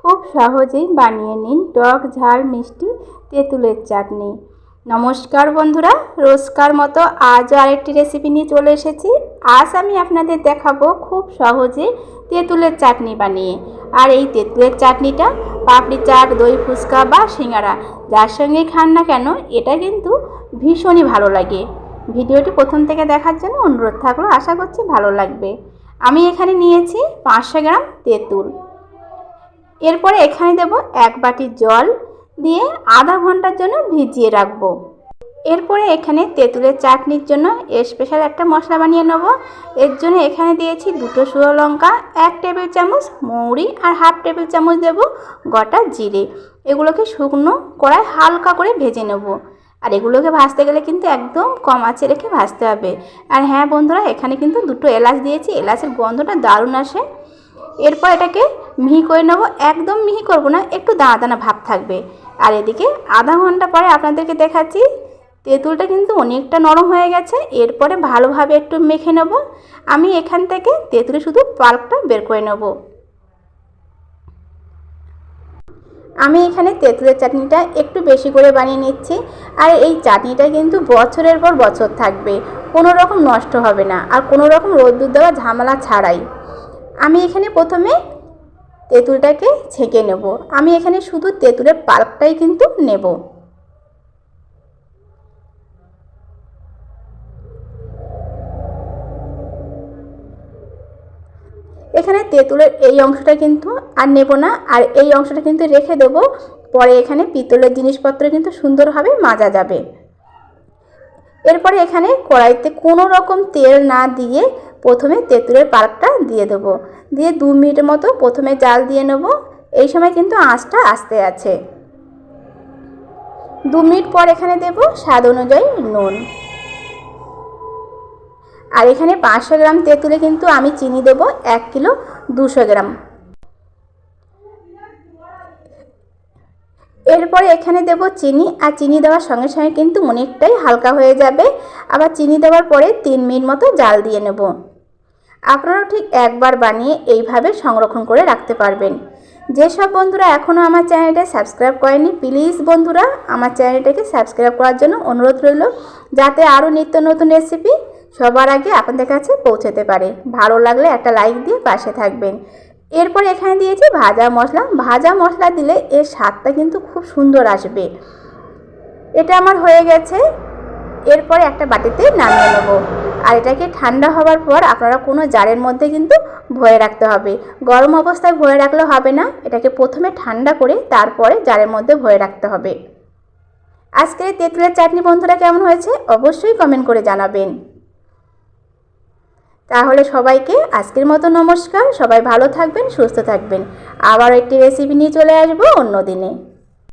খুব সহজেই বানিয়ে নিন টক ঝাল মিষ্টি তেঁতুলের চাটনি। নমস্কার বন্ধুরা, রোজকার মতো আজও আরেকটি রেসিপি নিয়ে চলে এসেছি। আজ আমি আপনাদের দেখাবো খুব সহজে তেঁতুলের চাটনি বানিয়ে। আর এই তেঁতুলের চাটনিটা পাপড়ি চাট, দই ফুচকা বা সিঙ্গারা, যার সঙ্গেই খান না কেন, এটা কিন্তু ভীষণই ভালো লাগে। ভিডিওটি প্রথম থেকে দেখার জন্য অনুরোধ থাকল, আশা করছি ভালো লাগবে। আমি এখানে নিয়েছি পাঁচশো গ্রাম তেঁতুল। এরপরে এখানে দেব এক বাটি জল দিয়ে আধা ঘণ্টার জন্য ভিজিয়ে রাখব। এরপরে এখানে তেঁতুলের চাটনির জন্য স্পেশাল একটা মশলা বানিয়ে নেব। এর জন্য এখানে দিয়েছি দুটো শুকনো লঙ্কা, এক টেবিল চামচ মৌরি আর হাফ টেবিল চামচ দেব গোটা জিরে। এগুলোকে শুকনো কড়ায় হালকা করে ভেজে নেব। আর এগুলোকে ভাজতে গেলে কিন্তু একদম কম আছে রেখে ভাজতে হবে। আর হ্যাঁ বন্ধুরা, এখানে কিন্তু দুটো এলাচ দিয়েছি। এলাচের গন্ধটা দারুণ আসে। এরপর এটাকে মিহি করে নেব, একদম মিহি করব না, একটু দানা দানা ভাব থাকবে। আর এদিকে আধা ঘণ্টা পরে আপনাদেরকে দেখাচ্ছি, তেঁতুলটা কিন্তু অনেকটা নরম হয়ে গেছে, এরপরে ভালোভাবে একটু মেখে নেব। আমি এখান থেকে তেঁতুলে শুধু পাল্পটা বের করে নেব। আমি এখানে তেঁতুলের চাটনিটা একটু বেশি করে বানিয়ে নিচ্ছি, আর এই চাটনিটা কিন্তু বছরের পর বছর থাকবে, কোনো রকম নষ্ট হবে না, আর কোনো রকম রোদ্দুর দেওয়া ঝামেলা ছাড়াই। আমি এখানে প্রথমে তেঁতুলটাকে ছেঁকে নেব। আমি এখানে শুধু তেঁতুলের পাল্পটাই কিন্তু নেব। এখানে তেঁতুলের এই অংশটা কিন্তু আর নেব না, আর এই অংশটা কিন্তু রেখে দেব। পরে এখানে পিতলের জিনিসপত্র কিন্তু সুন্দরভাবে মাজা যাবে। এরপরে এখানে কড়াইতে কোনো রকম তেল না দিয়ে প্রথমে তেঁতুলের পাল্পটা দিয়ে দেবো। দিয়ে দু মিনিটের মতো প্রথমে জাল দিয়ে নেব। এই সময় কিন্তু আঁচটা আস্তে আছে। দু মিনিট পর এখানে দেব স্বাদ অনুযায়ী নুন। আর এখানে পাঁচশো গ্রাম তেঁতুলে কিন্তু আমি চিনি দেব এক কিলো দুশো গ্রাম। এরপরে এখানে দেব চিনি। আর চিনি দেওয়ার সঙ্গে সঙ্গে কিন্তু অনেকটাই হালকা হয়ে যাবে। আবার চিনি দেওয়ার পরে তিন মিনিট মতো জাল দিয়ে নেব। আপনারাও ঠিক একবার বানিয়ে এইভাবে সংরক্ষণ করে রাখতে পারবেন। যেসব বন্ধুরা এখনও আমার চ্যানেলটা সাবস্ক্রাইব করেনি, প্লিজ বন্ধুরা আমার চ্যানেলটাকে সাবস্ক্রাইব করার জন্য অনুরোধ রইল, যাতে আরও নিত্য নতুন রেসিপি সবার আগে আপনাদের কাছে পৌঁছতে পারে। ভালো লাগলে একটা লাইক দিয়ে পাশে থাকবেন। এরপর এখানে দিয়েছি ভাজা মশলা। ভাজা মশলা দিলে এর স্বাদটা কিন্তু খুব সুন্দর আসবে। এটা আমার হয়ে গেছে এরপরে একটা বাটিতে নামিয়ে নেব। আর এটাকে ঠান্ডা হওয়ার পর আপনারা কোনো জারের মধ্যে কিন্তু ভয়ে রাখতে হবে। গরম অবস্থায় ভয়ে রাখলে হবে না, এটাকে প্রথমে ঠান্ডা করে তারপরে জারের মধ্যে ভয়ে রাখতে হবে। আজকের তেঁতুলের চাটনি বন্ধুরা কেমন হয়েছে অবশ্যই কমেন্ট করে জানাবেন। তাহলে সবাইকে আজকের মতো নমস্কার, সবাই ভালো থাকবেন, সুস্থ থাকবেন। আবার একটি রেসিপি নিয়ে চলে আসব অন্য দিনে।